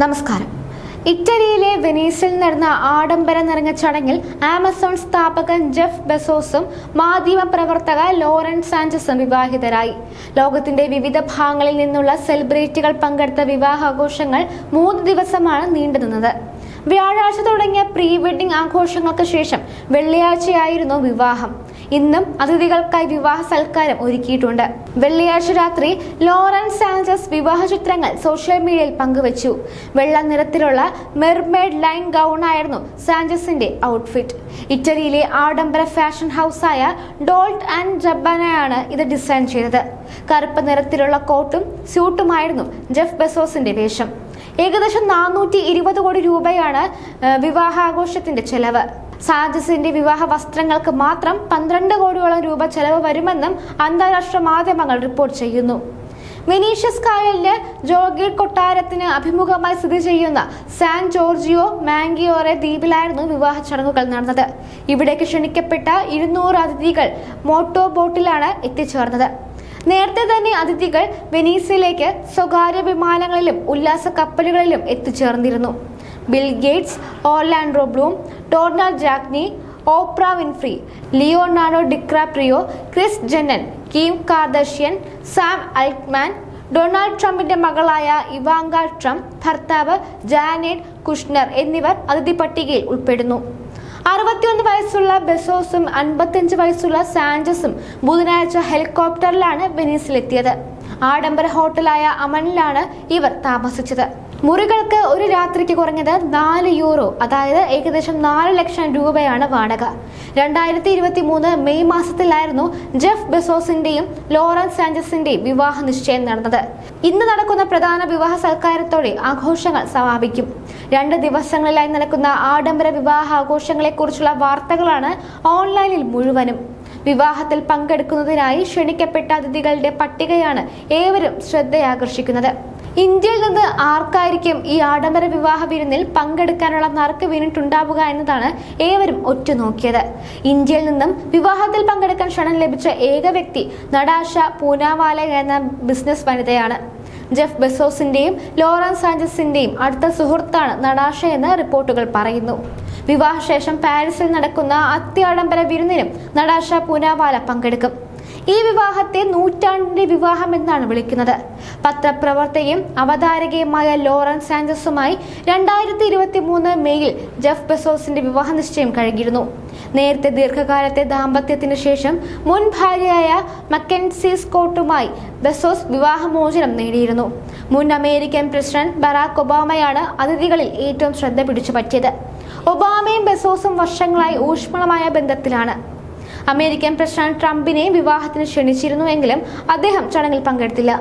നമസ്കാരം. ഇറ്റലിയിലെ വെനീസിൽ നടന്ന ആഡംബരം നിറഞ്ഞ ചടങ്ങിൽ ആമസോൺ സ്ഥാപകൻ ജെഫ് ബെസോസും മാധ്യമ പ്രവർത്തക ലോറൻസ് സാഞ്ചസും വിവാഹിതരായി. ലോകത്തിന്റെ വിവിധ ഭാഗങ്ങളിൽ നിന്നുള്ള സെലിബ്രിറ്റികൾ പങ്കെടുത്ത വിവാഹാഘോഷങ്ങൾ മൂന്ന് ദിവസമാണ് നീണ്ടുനിന്നത്. വ്യാഴാഴ്ച തുടങ്ങിയ പ്രീ വെഡിംഗ് ആഘോഷങ്ങൾക്ക് ശേഷം വെള്ളിയാഴ്ചയായിരുന്നു വിവാഹം. ഇന്നും അതിഥികൾക്കായി വിവാഹ സൽക്കാരം ഒരുക്കിയിട്ടുണ്ട്. വെള്ളിയാഴ്ച രാത്രി ലോറൻസ് സാഞ്ചസ് വിവാഹ ചിത്രങ്ങൾ സോഷ്യൽ മീഡിയയിൽ പങ്കുവച്ചു. വെള്ള നിറത്തിലുള്ള മെർമേഡ് ലൈൻ ഗൗൺ ആയിരുന്നു സാഞ്ചസിന്റെ ഔട്ട്ഫിറ്റ്. ഇറ്റലിയിലെ ആഡംബര ഫാഷൻ ഹൗസായ ഡോൾട്ട് ആൻഡ് ജബാനയാണ് ഇത് ഡിസൈൻ ചെയ്തത്. കറുപ്പ് നിറത്തിലുള്ള കോട്ടും സ്യൂട്ടുമായിരുന്നു ജെഫ് ബെസോസിന്റെ വേഷം. ഏകദേശം നാനൂറ്റി ഇരുപത് കോടി രൂപയാണ് വിവാഹാഘോഷത്തിന്റെ ചെലവ്. സാജസിന്റെ വിവാഹ വസ്ത്രങ്ങൾക്ക് മാത്രം പന്ത്രണ്ട് കോടിയോളം രൂപ ചെലവ് വരുമെന്നും അന്താരാഷ്ട്ര മാധ്യമങ്ങൾ റിപ്പോർട്ട് ചെയ്യുന്നു. വെനീഷ്യസ് കായലിന് ജോഗിർ കൊട്ടാരത്തിന് അഭിമുഖമായി സ്ഥിതി ചെയ്യുന്ന സാൻ ജോർജിയോ മാങ്കിയോറെ ദ്വീപിലായിരുന്നു വിവാഹ ചടങ്ങുകൾ നടന്നത്. ഇവിടേക്ക് ക്ഷണിക്കപ്പെട്ട ഇരുന്നൂറ് അതിഥികൾ മോട്ടോ ബോട്ടിലാണ് എത്തിച്ചേർന്നത്. നേരത്തെ തന്നെ അതിഥികൾ വെനീസിലേക്ക് സ്വകാര്യ വിമാനങ്ങളിലും ഉല്ലാസ കപ്പലുകളിലും എത്തിച്ചേർന്നിരുന്നു. Bill Gates Orlando Bloom Donald ജാക്നി Oprah Winfrey Leonardo DiCaprio Kris Jenner Kim Kardashian Sam Altman Donald ട്രംപിന്റെ മകളായ ഇവാങ്ക ട്രംപ് ഭർത്താവ് ജാനേഡ് കുഷ്ണർ എന്നിവർ അതിഥി പട്ടികയിൽ ഉൾപ്പെടുന്നു. അറുപത്തിയൊന്ന് വയസ്സുള്ള ബെസോസും അൻപത്തിയഞ്ച് വയസ്സുള്ള സാഞ്ചസും ബുധനാഴ്ച ഹെലികോപ്റ്ററിലാണ് വെനീസിലെത്തിയത്. ആഡംബര ഹോട്ടലായ അമനിലാണ് ഇവർ താമസിച്ചത്. മുറികൾക്ക് ഒരു രാത്രിക്ക് കുറഞ്ഞത് നാല് യൂറോ അതായത് ഏകദേശം നാല് ലക്ഷം രൂപയാണ് വാടക. രണ്ടായിരത്തി ഇരുപത്തി മൂന്ന് മെയ് മാസത്തിലായിരുന്നു ജെഫ് ബെസോസിന്റെയും ലോറൻസ് സാഞ്ചസിന്റെയും വിവാഹ നിശ്ചയം നടന്നത്. ഇന്ന് നടക്കുന്ന പ്രധാന വിവാഹ സൽക്കാരത്തോടെ ആഘോഷങ്ങൾ സമാപിക്കും. രണ്ട് ദിവസങ്ങളിലായി നടക്കുന്ന ആഡംബര വിവാഹ ആഘോഷങ്ങളെക്കുറിച്ചുള്ള വാർത്തകളാണ് ഓൺലൈനിൽ മുഴുവനും. വിവാഹത്തിൽ പങ്കെടുക്കുന്നതിനായി ക്ഷണിക്കപ്പെട്ട അതിഥികളുടെ പട്ടികയാണ് ഏവരും ശ്രദ്ധയാകർഷിക്കുന്നത്. ഇന്ത്യയിൽ നിന്ന് ആർക്കായിരിക്കും ഈ ആഡംബര വിവാഹ വിരുന്നിൽ പങ്കെടുക്കാനുള്ള നറുക്ക് വീണിട്ടുണ്ടാവുക എന്നതാണ് ഏവരും ഒറ്റുനോക്കിയത്. ഇന്ത്യയിൽ നിന്നും വിവാഹത്തിൽ പങ്കെടുക്കാൻ ക്ഷണം ലഭിച്ച ഏക വ്യക്തി നടാഷ പൂനാവാല എന്ന ബിസിനസ് വനിതയാണ്. ജെഫ് ബെസോസിന്റെയും ലോറൻസ് സാഞ്ചസിന്റെയും അടുത്ത സുഹൃത്താണ് നടാഷ എന്ന് റിപ്പോർട്ടുകൾ പറയുന്നു. വിവാഹശേഷം പാരീസിൽ നടക്കുന്ന അത്യാഡംബര വിരുന്നിനും നടാഷ പൂനാവാല പങ്കെടുക്കും. ഈ വിവാഹത്തെ നൂറ്റാണ്ടിന്റെ വിവാഹം എന്നാണ് വിളിക്കുന്നത്. പത്രപ്രവർത്തകയും അവതാരകയുമായ ലോറൻസ് സാഞ്ചസുമായി രണ്ടായിരത്തി ഇരുപത്തി മൂന്ന് മെയ്യിൽ ജെഫ് ബെസോസിന്റെ വിവാഹ നിശ്ചയം കഴിഞ്ഞിരുന്നു. നേരത്തെ ദീർഘകാലത്തെ ദാമ്പത്യത്തിന് ശേഷം മുൻ ഭാര്യയായ മക്കൻസി സ്കോട്ടുമായി ബെസോസ് വിവാഹമോചനം നേടിയിരുന്നു. മുൻ അമേരിക്കൻ പ്രസിഡന്റ് ബറാക് ഒബാമയാണ് അതിഥികളിൽ ഏറ്റവും ശ്രദ്ധ പിടിച്ചു പറ്റിയത് ഒബാമയും ബെസോസും വർഷങ്ങളായി ഊഷ്മളമായ ബന്ധത്തിലാണ്. അമേരിക്കൻ പ്രസിഡന്റ് ട്രംപിനെ വിവാഹത്തിന് ക്ഷണിച്ചിരുന്നുവെങ്കിലും അദ്ദേഹം ചടങ്ങിൽ പങ്കെടുത്തില്ല.